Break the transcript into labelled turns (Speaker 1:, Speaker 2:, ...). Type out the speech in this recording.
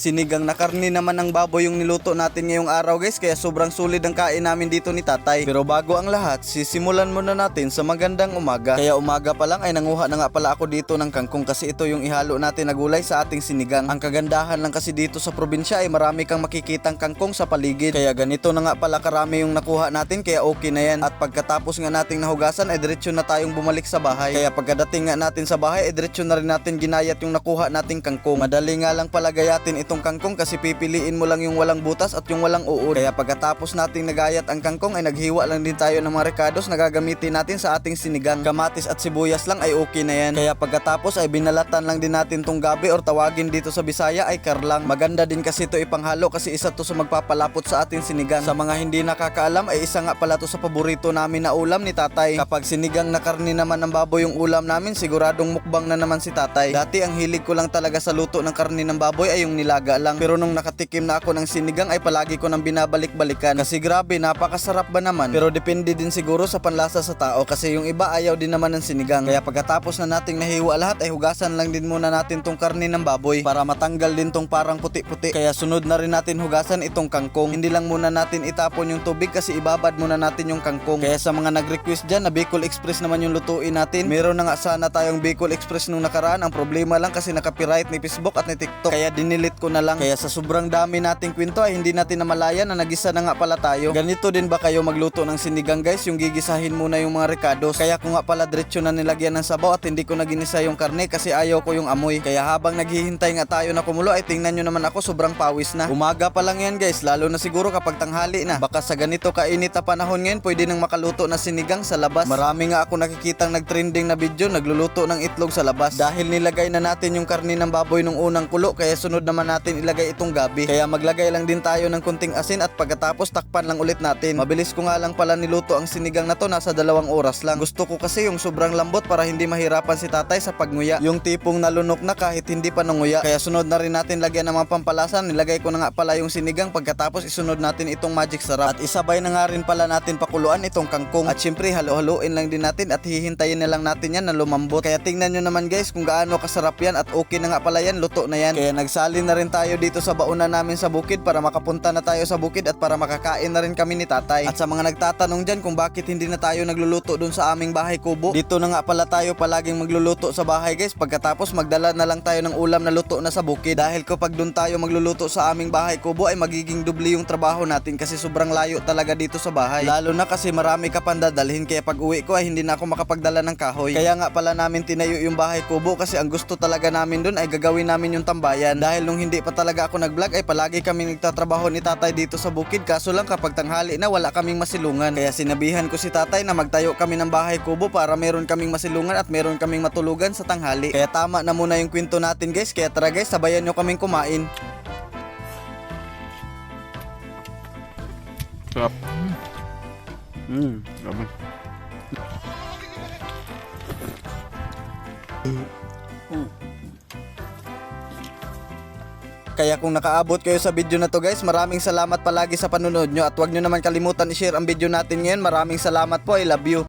Speaker 1: Sinigang na karni naman ng baboy yung niluto natin ngayong araw guys kaya sobrang sulit ang kain namin dito ni tatay. Pero bago ang lahat, sisimulan muna natin sa magandang umaga. Kaya umaga pa lang ay nanguha na nga pala ako dito ng kangkong kasi ito yung ihalo natin na gulay sa ating sinigang. Ang kagandahan lang kasi dito sa probinsya ay marami kang makikitang kangkong sa paligid. Kaya ganito na nga pala karami yung nakuha natin kaya okay na yan. At pagkatapos nga nating nahugasan ay diretso na tayong bumalik sa bahay. Kaya pagkadating nga natin sa bahay ay diretso na rin natin ginayat yung nakuha nating kangkong. Madali nga lang pala gayatin itong kangkong kasi pipiliin mo lang yung walang butas at yung walang uod. Kaya pagkatapos nating nagayat ang kangkong ay naghiwa lang din tayo ng mga recados na gagamitin natin sa ating sinigang. Kamatis at sibuyas lang ay okay na yan. Kaya pagkatapos ay binalatan lang din natin tong gabi or tawagin dito sa Bisaya ay karlang. Maganda din kasi ito ipanghalo kasi isa to sa magpapalapot sa ating sinigang. Sa mga hindi nakakaalam ay isa nga pala to sa paborito namin na ulam ni tatay. Kapag sinigang na karni naman ng baboy yung ulam namin siguradong mukbang na naman si tatay. Dati ang hilig ko lang talaga sa luto ng karni ng baboy ay yung nilaga lang. Pero nung nakatikim na ako ng sinigang ay palagi ko nang binabalik-balikan. Kasi grabe, napakasarap ba naman. Pero depende din siguro sa panlasa sa tao kasi yung iba ayaw din naman ng sinigang. Kaya pagkatapos na nating nahiwa lahat ay hugasan lang din muna natin tong karni ng baboy para matanggal din tong parang puti-puti. Kaya sunod na rin natin hugasan itong kangkong. Hindi lang muna natin itapon yung tubig kasi ibabad muna natin yung kangkong. Kaya sa mga nag-request dyan na Bicol Express naman yung lutuin natin, meron na nga sana tayong Bicol Express nung nakaraan. Ang problema lang kasi nakapiright ni Facebook at ni TikTok. Kaya dinilit ko na lang. Kaya sa sobrang dami nating kwento ay hindi natin namalayan na nagisa na nga pala tayo. Ganito din ba kayo magluto ng sinigang guys? Yung gigisahin muna yung mga recados. Kaya ko nga pala diretso na nilagyan ng sabaw at hindi ko na ginisa yung karne kasi ayaw ko yung amoy. Kaya habang naghihintay nga tayo na kumulo ay tingnan nyo naman ako sobrang pawis na. Umaga pa lang yan guys, lalo na siguro kapag tanghali na. Baka sa ganito kainit na panahon ngayon pwede nang makaluto na sinigang sa labas. Marami nga ako nakikitang nagtrending na video nagluluto ng itlog sa labas. Dahil nilagay na natin yung karne ng baboy nung unang kulo kaya sunod naman natin ilagay itong gabi. Kaya maglagay lang din tayo ng kunting asin at pagkatapos takpan lang ulit natin. Mabilis ko nga lang pala niluto ang sinigang na to nasa dalawang oras lang. Gusto ko kasi yung sobrang lambot para hindi mahirapan si tatay sa pagnguya. Yung tipong nalunok na kahit hindi pa nanguya. Kaya sunod na rin natin lagyan ng mga pampalasan. Nilagay ko na nga pala yung sinigang pagkatapos isunod natin itong magic sarap. At isabay na nga rin pala natin pakuluan itong kangkong. At syempre halo-haloin lang din natin at hihintayin na lang natin yan na lumambot. Kaya tingnan nyo naman guys kung gaano kasarap yan at okay na nga pala yan, luto na yan. Kaya nagsali na rin tayo dito sa bauna namin sa bukid para makapunta na tayo sa bukid at para makakain na rin kami ni tatay. At sa mga nagtatanong dyan kung bakit hindi na tayo nagluluto dun sa aming bahay kubo, dito na nga pala tayo palaging magluluto sa bahay guys. Pagkatapos magdala na lang tayo ng ulam na luto na sa bukid. Dahil kapag dun tayo magluluto sa aming bahay kubo ay magiging dubli yung trabaho natin kasi sobrang layo talaga dito sa bahay. Lalo na kasi marami ka pang dadalhin kaya pag uwi ko ay hindi na ako makapagdala ng kahoy. Kaya nga pala namin tinayo yung bahay kubo kasi ang gusto talaga namin dun ay gagawin namin yung tambayan. Dahil nung hindi pa talaga ako nag-vlog ay palagi kami nagtatrabaho ni tatay dito sa bukid kaso lang kapag tanghali na wala kaming masilungan. Kaya sinabihan ko si tatay na magtayo kami ng bahay kubo para meron kaming masilungan at meron kaming matulugan sa tanghali. Kaya tama na muna yung kwento natin guys. Kaya tara guys, sabayan nyo kaming kumain.
Speaker 2: Sarap.
Speaker 1: Mm.
Speaker 2: Grabe.
Speaker 1: Kaya kung nakaabot kayo sa video na to guys, maraming salamat palagi sa panonood nyo at huwag nyo naman kalimutan i-share ang video natin ngayon. Maraming salamat po, I love you.